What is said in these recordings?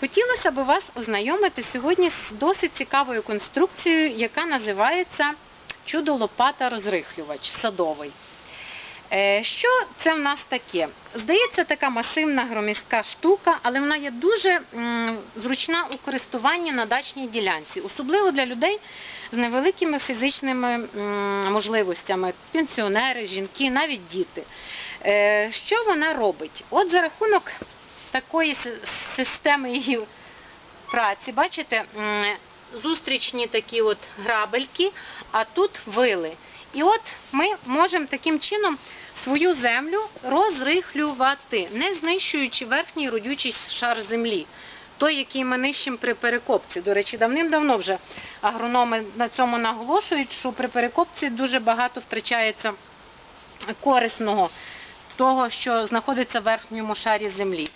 Хотілося б вас ознайомити сьогодні з досить цікавою конструкцією, яка називається чудо-лопата розрихлювач садовий. Е, Що це в нас таке? Здається, така масивна громістка штука, але вона є дуже зручна у користуванні на дачній ділянці, особливо для людей з невеликими фізичними можливостями, пенсіонери, жінки, навіть діти. Е, Що вона робить? От за рахунок такої системи її праці, бачите, зустрічні такі от грабельки, а тут вили. І от ми можемо таким чином свою землю розрихлювати, не знищуючи верхній родючий шар землі. Той, який ми нищимо при перекопці. До речі, давним-давно вже агрономи на цьому наголошують, що при перекопці дуже багато втрачається корисного того, що знаходиться в верхньому шарі землі.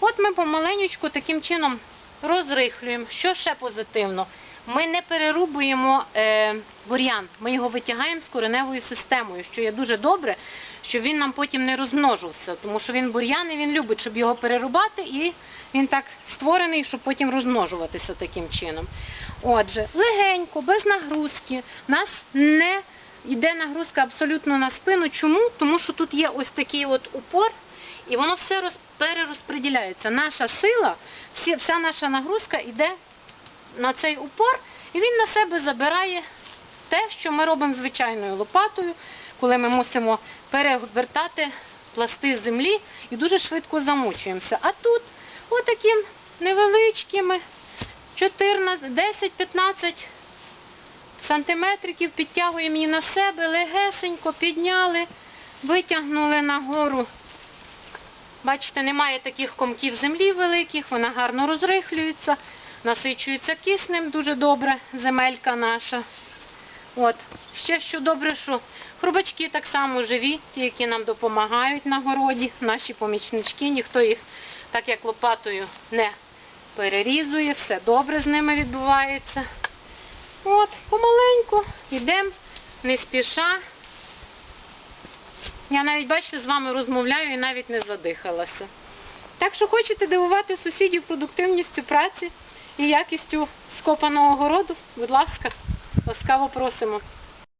От ми помаленечку таким чином розрихлюємо. Що ще позитивно? Ми не перерубуємо е, бур'ян, ми його витягаємо з кореневою системою, що є дуже добре, щоб він нам потім не розмножився, тому що він бур'ян і він любить, щоб його перерубати, і він так створений, щоб потім розмножуватися таким чином. Отже, легенько, без нагрузки, нас не йде нагрузка абсолютно на спину. Чому? Тому що тут є ось такий от упор, і воно все роз, перерозподіляється. Наша сила, вся наша нагрузка йде на цей упор, і він на себе забирає те, що ми робимо звичайною лопатою, коли ми мусимо перевертати пласти землі і дуже швидко замучуємося. А тут отаким невеличкими 14, 10-15 сантиметриків підтягуємо її на себе, легесенько підняли, витягнули нагору. Бачите, немає таких комків землі великих, вона гарно розрихлюється, насичується киснем дуже добре, земелька наша. От. Ще що добре, що хрубачки так само живі, ті, які нам допомагають на городі, наші помічнички, ніхто їх так як лопатою не перерізує, все добре з ними відбувається. От, помаленьку, йдемо, не спіша. Я навіть, бачите, з вами розмовляю і навіть не задихалася. Так що хочете дивувати сусідів продуктивністю праці і якістю скопаного городу, будь ласка, ласкаво просимо.